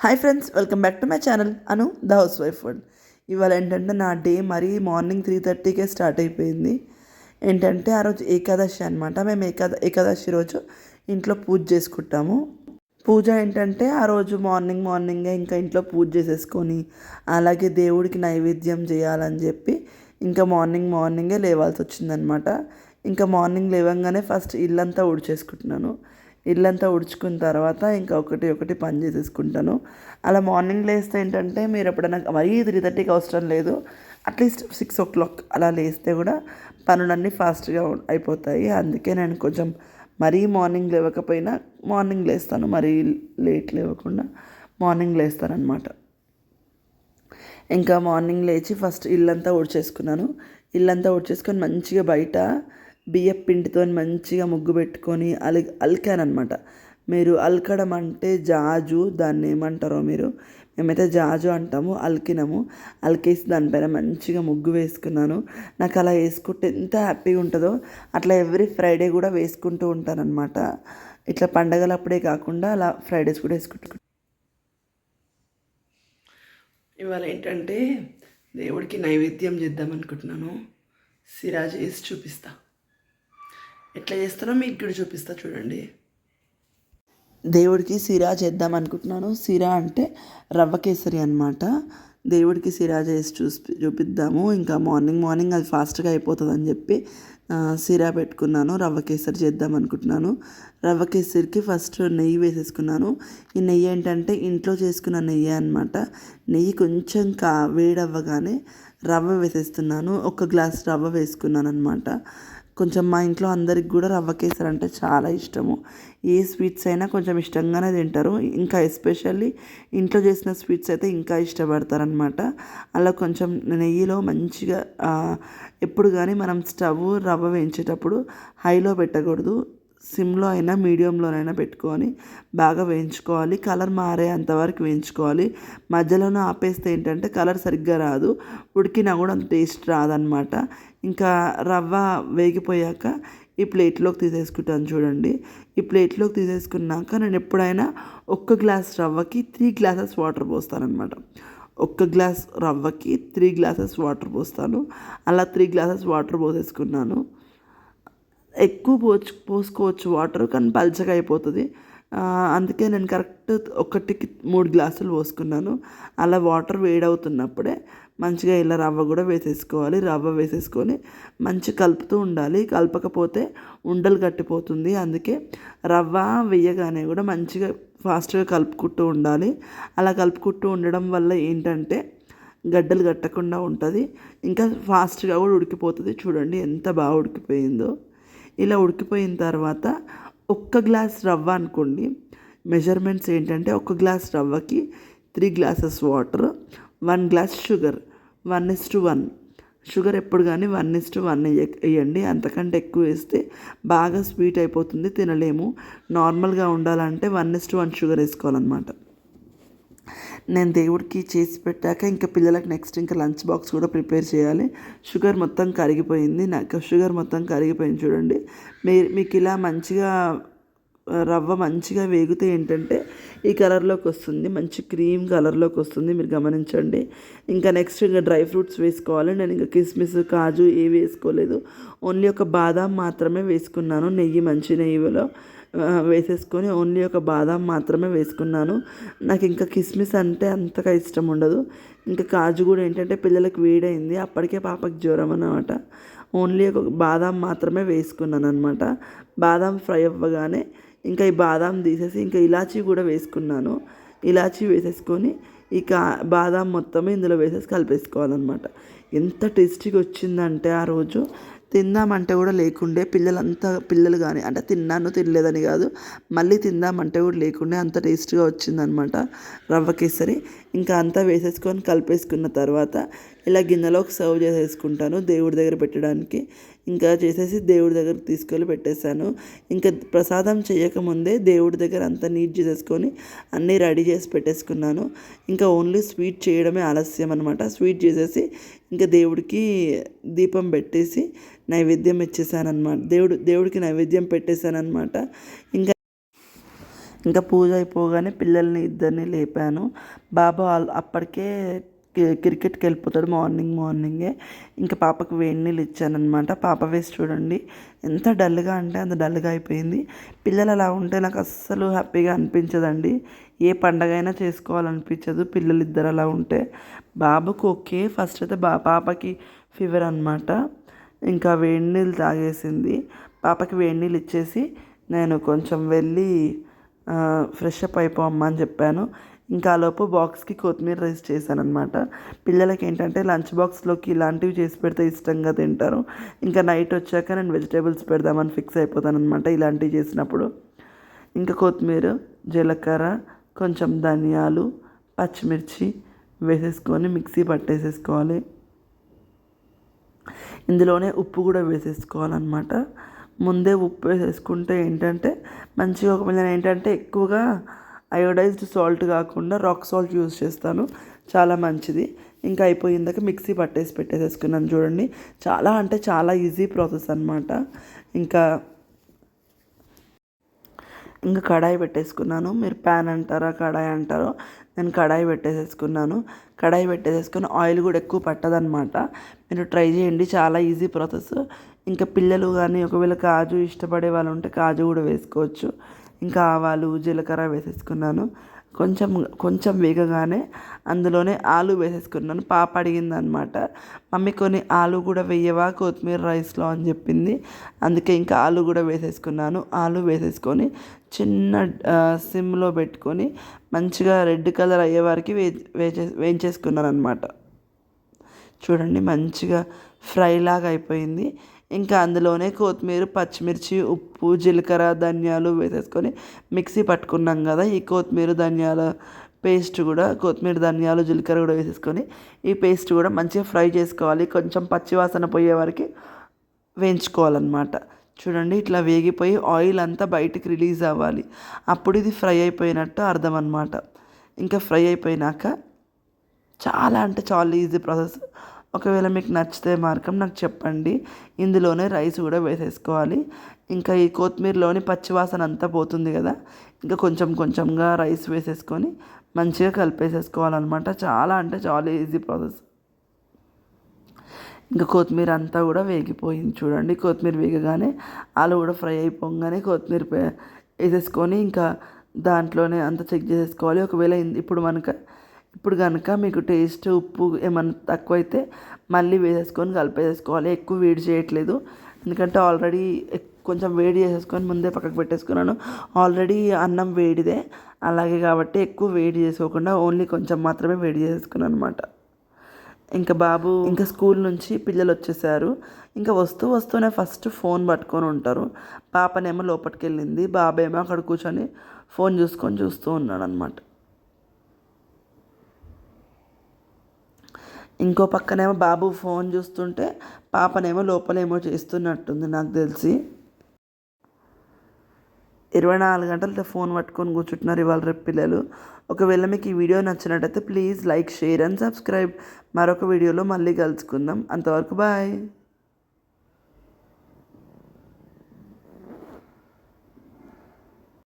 Hi friends welcome back to my channel Anu the house wife food ఇవాళ ఏంటంటే నా day మరీ morning three థర్టీకే స్టార్ట్ అయిపోయింది. ఏంటంటే ఆ రోజు ఏకాదశి అనమాట మేము ఏకాద ఏకాదశి రోజు ఇంట్లో పూజ చేసుకుంటాము. పూజ ఏంటంటే ఆ రోజు మార్నింగ్ మార్నింగే ఇంకా ఇంట్లో పూజ చేసేసుకొని అలాగే దేవుడికి నైవేద్యం చేయాలని చెప్పి ఇంకా మార్నింగ్ మార్నింగే లేవాల్సి వచ్చిందనమాట ఇంకా మార్నింగ్ లేవంగానే ఫస్ట్ ఇల్లంతా ఉడిచేసుకుంటున్నాను ఇల్లంతా ఉడుచుకున్న తర్వాత ఇంకా ఒకటి ఒకటి పని చేసేసుకుంటాను. అలా మార్నింగ్ లేస్తే ఏంటంటే మీరు ఎప్పుడైనా మరీ త్రీ థర్టీకి అవసరం లేదు. అట్లీస్ట్ సిక్స్ ఓ క్లాక్ అలా లేస్తే కూడా పనులన్నీ ఫాస్ట్గా అయిపోతాయి. అందుకే నేను కొంచెం మరీ మార్నింగ్ లేవకపోయినా మార్నింగ్ లేస్తాను. మరీ లేట్ లేవకుండా మార్నింగ్ లేస్తానమాట ఇంకా మార్నింగ్ లేచి ఫస్ట్ ఇల్లంతా ఊడ్చేసుకున్నాను ఇల్లంతా ఊడ్చేసుకొని మంచిగా బయట బియ్యం పిండితో మంచిగా ముగ్గు పెట్టుకొని అలి అలికానమాట మీరు అలకడం అంటే జాజు దాన్ని ఏమంటారో మీరు? మేమైతే జాజు అంటాము అలికినాము. అలికేసి దానిపైన మంచిగా ముగ్గు వేసుకున్నాను. నాకు అలా వేసుకుంటే ఎంత హ్యాపీగా ఉంటుందో. అట్లా ఎవ్రీ ఫ్రైడే కూడా వేసుకుంటూ ఉంటానన్నమాట. ఇట్లా పండగలప్పుడే కాకుండా అలా ఫ్రైడేస్ కూడా వేసుకుంటాను ఇవాళ ఏంటంటే దేవుడికి నైవేద్యం చేద్దాం అనుకుంటున్నాను. సిరా చేసి చూపిస్తాను ఎట్లా చేస్తానో మీకు కూడా చూపిస్తా చూడండి. దేవుడికి సిరా చేద్దాం అనుకుంటున్నాను. సిరా అంటే రవ్వ కేసరి అనమాట దేవుడికి సిరా చేసి చూసి చూపిద్దాము. ఇంకా మార్నింగ్ మార్నింగ్ అది ఫాస్ట్గా అయిపోతుంది అని చెప్పి సిరా పెట్టుకున్నాను. రవ్వ కేసరి చేద్దాం అనుకుంటున్నాను. రవ్వ కేసరికి ఫస్ట్ నెయ్యి వేసేసుకున్నాను. ఈ నెయ్యి ఏంటంటే ఇంట్లో చేసుకున్న నెయ్యి అనమాట నెయ్యి కొంచెం కా వేడవ్వగానే రవ్వ వేసేస్తున్నాను. ఒక గ్లాస్ రవ్వ వేసుకున్నాను అనమాట కొంచెం మా ఇంట్లో అందరికి కూడా రవ్వ కేసరి అంటే చాలా ఇష్టము. ఏ స్వీట్స్ అయినా కొంచెం ఇష్టంగానే తింటారు. ఇంకా ఎస్పెషల్లీ ఇంట్లో చేసిన స్వీట్స్ అయితే ఇంకా ఇష్టపడతారనమాట అలా కొంచెం నెయ్యిలో మంచిగా ఎప్పుడు కానీ మనం స్టవ్ రవ్వ వేయించేటప్పుడు హైలో పెట్టకూడదు. సిమ్లో అయినా మీడియంలోనైనా పెట్టుకొని బాగా వేయించుకోవాలి. కలర్ మారే అంతవరకు వేయించుకోవాలి. మధ్యలోనే ఆపేస్తే ఏంటంటే కలర్ సరిగ్గా రాదు. ఉడికినా కూడా అంత టేస్ట్ రాదనమాట ఇంకా రవ్వ వేగిపోయాక ఈ ప్లేట్లోకి తీసేసుకుంటాను చూడండి. ఈ ప్లేట్లోకి తీసేసుకున్నాక నేను ఎప్పుడైనా ఒక్క గ్లాస్ రవ్వకి త్రీ గ్లాసెస్ వాటర్ పోస్తానన్నమాట. ఒక్క గ్లాస్ రవ్వకి త్రీ గ్లాసెస్ వాటర్ పోస్తాను. అలా త్రీ గ్లాసెస్ వాటర్ పోసేసుకున్నాను. ఎక్కువ పోచు పోసుకోవచ్చు వాటర్ కానీ పల్చగా అయిపోతుంది. అందుకే నేను కరెక్ట్ ఒకటికి మూడు గ్లాసులు పోసుకున్నాను. అలా వాటర్ వేడవుతున్నప్పుడే మంచిగా ఇలా రవ్వ కూడా వేసేసుకోవాలి. రవ్వ వేసేసుకొని మంచి కలుపుతూ ఉండాలి. కలపకపోతే ఉండలు కట్టిపోతుంది. అందుకే రవ్వ వేయగానే కూడా మంచిగా ఫాస్ట్గా కలుపుకుంటూ ఉండాలి. అలా కలుపుకుంటూ ఉండడం వల్ల ఏంటంటే గడ్డలు కట్టకుండా ఉంటుంది. ఇంకా ఫాస్ట్గా కూడా ఉడికిపోతుంది. చూడండి ఎంత బాగా ఉడికిపోయిందో. ఇలా ఉడికిపోయిన తర్వాత ఒక్క గ్లాస్ రవ్వ అనుకోండి. మెజర్మెంట్స్ ఏంటంటే ఒక glass రవ్వకి three glasses water one glass sugar one is to one sugar ఎప్పుడు కానీ వన్ ఇస్ టు వన్ వేయండి. అంతకంటే ఎక్కువ వేస్తే బాగా స్వీట్ అయిపోతుంది తినలేము. నార్మల్గా ఉండాలంటే one is to one sugar వేసుకోవాలన్నమాట. నేను దేవుడికి చేసి పెట్టాక ఇంకా పిల్లలకు నెక్స్ట్ ఇంకా లంచ్ బాక్స్ కూడా ప్రిపేర్ చేయాలి. షుగర్ మొత్తం కరిగిపోయింది. నాకు షుగర్ మొత్తం కరిగిపోయింది చూడండి. మీరు మీకు ఇలా మంచిగా రవ్వ మంచిగా వేగితే ఏంటంటే ఈ కలర్లోకి వస్తుంది. మంచి క్రీమ్ కలర్లోకి వస్తుంది. మీరు గమనించండి. ఇంకా నెక్స్ట్ ఇంకా డ్రై ఫ్రూట్స్ వేసుకోవాలి. నేను ఇంకా కిస్మిస్ కాజు ఏవి వేసుకోలేదు. ఓన్లీ ఒక బాదాం మాత్రమే వేసుకున్నాను. నెయ్యి మంచి నెయ్యిలో. వేసేసుకొని ఓన్లీ ఒక బాదాం మాత్రమే వేసుకున్నాను. నాకు ఇంకా కిస్మిస్ అంటే అంతగా ఇష్టం ఉండదు. ఇంకా కాజు కూడా ఏంటంటే పిల్లలకు వేడైంది. అప్పటికే పాపకు జ్వరం అన్నమాట. ఓన్లీ ఒక బాదాం మాత్రమే వేసుకున్నాను అనమాట బాదాం ఫ్రై అవ్వగానే ఇంకా ఈ బాదాం తీసేసి ఇంకా ఇలాచీ కూడా వేసుకున్నాను. ఇలాచీ వేసేసుకొని ఇక బాదాం మొత్తం ఇందులో వేసేసి కలిపేసుకోవాలన్నమాట. ఎంత టేస్టీగా వచ్చిందంటే ఆ రోజు. తిందామంటే కూడా లేకుండే పిల్లలంతా పిల్లలు కానీ అంటే తిన్నాను తినలేదని కాదు మళ్ళీ తిందామంటే కూడా లేకుండే అంత టేస్ట్గా వచ్చిందనమాట రవ్వ కేసరి. ఇంకా అంతా వేసేసుకొని కలిపేసుకున్న తర్వాత ఇలా గిన్నెలోకి సర్వ్ చేసేసుకుంటాను దేవుడి దగ్గర పెట్టడానికి. ఇంకా చేసేసి దేవుడి దగ్గర తీసుకెళ్ళి పెట్టేశాను. ఇంకా ప్రసాదం చేయకముందే దేవుడి దగ్గర అంతా నీట్ చేసేసుకొని అన్నీ రెడీ చేసి పెట్టేసుకున్నాను. ఇంకా ఓన్లీ స్వీట్ చేయడమే ఆలస్యం అనమాట స్వీట్ చేసేసి ఇంకా దేవుడికి దీపం పెట్టేసి నైవేద్యం ఇచ్చేసానమాట దేవుడు దేవుడికి నైవేద్యం పెట్టేశానమాట ఇంకా ఇంకా పూజ అయిపోగానే పిల్లల్ని ఇద్దరిని లేపాను. బాబు అప్పటికే క్రికెట్కి వెళ్ళిపోతాడు మార్నింగ్ మార్నింగే. ఇంకా పాపకు వేడి నీళ్ళు ఇచ్చానమాట పాప వేసి చూడండి ఎంత డల్గా అంటే అంత డల్గా అయిపోయింది. పిల్లలు అలా ఉంటే నాకు అస్సలు హ్యాపీగా అనిపించదండి. ఏ పండగ అయినా చేసుకోవాలనిపించదు పిల్లలు ఇద్దరు అలా ఉంటే. బాబుకు ఓకే ఫస్ట్ అయితే బా పాపకి ఫీవర్ అనమాట ఇంకా వేడి నీళ్ళు తాగేసింది. పాపకి వేడి నీళ్ళు ఇచ్చేసి నేను కొంచెం వెళ్ళి ఫ్రెష్ అప్ అయిపోమ్మా అని చెప్పాను. ఇంకా ఆలోపు బాక్స్కి కొత్తిమీర రైస్ చేశాను అనమాట పిల్లలకి ఏంటంటే లంచ్ బాక్స్లోకి ఇలాంటివి చేసి పెడితే ఇష్టంగా తింటారు. ఇంకా నైట్ వచ్చాక నేను వెజిటేబుల్స్ పెడదామని ఫిక్స్ అయిపోతాను అనమాట ఇలాంటివి చేసినప్పుడు. ఇంకా కొత్తిమీర జీలకర్ర కొంచెం ధనియాలు పచ్చిమిర్చి వేసేసుకొని మిక్సీ పట్టేసేసుకోవాలి. ఇందులోనే ఉప్పు కూడా వేసేసుకోవాలన్నమాట. ముందే ఉప్పు వేసేసుకుంటే ఏంటంటే మంచిగా ఒకవేళ నేను ఏంటంటే ఎక్కువగా అయోడైజ్డ్ సాల్ట్ కాకుండా రాక్ సాల్ట్ యూజ్ చేస్తాను. చాలా మంచిది. ఇంకా అయిపోయిందాక మిక్సీ పట్టేసి పెట్టేసేసుకున్నాను. చూడండి చాలా అంటే చాలా ఈజీ ప్రాసెస్ అనమాట ఇంకా ఇంకా కడాయి పెట్టేసుకున్నాను. మీరు ప్యాన్ అంటారా కడాయి అంటారో నేను కడాయి పెట్టేసేసుకున్నాను. కడాయి పెట్టేసేసుకుని ఆయిల్ కూడా ఎక్కువ పట్టదనమాట మీరు ట్రై చేయండి చాలా ఈజీ ప్రాసెస్. ఇంకా పిల్లలు కానీ ఒకవేళ కాజు ఇష్టపడే వాళ్ళు ఉంటే కాజు కూడా వేసుకోవచ్చు. ఇంకా ఆవాలు జీలకర్ర వేసేసుకున్నాను. కొంచెం కొంచెం వేగగానే అందులోనే ఆలు వేసేసుకున్నాను. పాప అడిగింది అనమాట మమ్మీ కొన్ని ఆలు కూడా వేయవా? కొత్తిమీర రైస్లో అని చెప్పింది. అందుకే ఇంకా ఆలు కూడా వేసేసుకున్నాను. ఆలు వేసేసుకొని చిన్న సిమ్లో పెట్టుకొని మంచిగా రెడ్ కలర్ అయ్యే వరకు వే వేచే వేయించేసుకున్నాను అనమాట చూడండి మంచిగా ఫ్రై లాగా అయిపోయింది. ఇంకా అందులోనే కొత్తిమీర పచ్చిమిర్చి ఉప్పు జీలకర్ర ధనియాలు వేసేసుకొని మిక్సీ పట్టుకున్నాం కదా ఈ కొత్తిమీర ధనియాల పేస్ట్ కూడా కొత్తిమీర ధనియాలు జీలకర్ర కూడా వేసేసుకొని ఈ పేస్ట్ కూడా మంచిగా ఫ్రై చేసుకోవాలి. కొంచెం పచ్చివాసన పోయే వరకు వేయించుకోవాలన్నమాట. చూడండి ఇట్లా వేగిపోయి ఆయిల్ అంతా బయటికి రిలీజ్ అవ్వాలి. అప్పుడు ఇది ఫ్రై అయిపోయినట్టు అర్థం అనమాట ఇంకా ఫ్రై అయిపోయినాక చాలా అంటే చాలా ఈజీ ప్రాసెస్. ఒకవేళ మీకు నచ్చితే మార్కం నాకు చెప్పండి. ఇందులోనే రైస్ కూడా వేసేసుకోవాలి. ఇంకా ఈ కొత్తిమీరలోని పచ్చివాసన అంతా పోతుంది కదా. ఇంకా కొంచెం కొంచెంగా రైస్ వేసేసుకొని మంచిగా కలిపేసేసుకోవాలన్నమాట. చాలా అంటే చాలా ఈజీ ప్రాసెస్. ఇంకా కొత్తిమీర అంతా కూడా వేగిపోయింది చూడండి. కొత్తిమీర వేగగానే ఆలు కూడా ఫ్రై అయిపోగానే కొత్తిమీర వేసేసుకొని ఇంకా దాంట్లోనే అంతా చెక్ చేసేసుకోవాలి. ఒకవేళ ఇప్పుడు మనకు ఇప్పుడు కనుక మీకు టేస్ట్ ఉప్పు ఏమన్నా తక్కువైతే మళ్ళీ వేసేసుకొని కలిపేసేసుకోవాలి. ఎక్కువ వేడి చేయట్లేదు. ఎందుకంటే ఆల్రెడీ కొంచెం వేడి చేసేసుకొని ముందే పక్కకు పెట్టేసుకున్నాను. ఆల్రెడీ అన్నం వేడిదే. అలాగే కాబట్టి ఎక్కువ వేడి చేసుకోకుండా ఓన్లీ కొంచెం మాత్రమే వేడి చేసేసుకున్నాను అనమాట ఇంకా బాబు ఇంకా స్కూల్ నుంచి పిల్లలు వచ్చేసారు. ఇంకా వస్తూ వస్తూనే ఫస్ట్ ఫోన్ పట్టుకొని ఉంటారు. పాపనేమో లోపలికి వెళ్ళింది బాబేమో అక్కడ కూర్చొని ఫోన్ చూసుకొని చూస్తూ ఉన్నాడు అనమాట ఇంకో పక్కనేమో బాబు ఫోన్ చూస్తుంటే పాపనేమో లోపలేమో చేస్తున్నట్టుంది నాకు తెలిసి. ఇరవై నాలుగు గంటలతో ఫోన్ పట్టుకొని కూర్చుంటున్నారు ఇవాళ రేపు పిల్లలు. ఒకవేళ మీకు ఈ వీడియో నచ్చినట్టయితే please like share and subscribe. మరొక వీడియోలో మళ్ళీ కలుసుకుందాం. అంతవరకు బాయ్.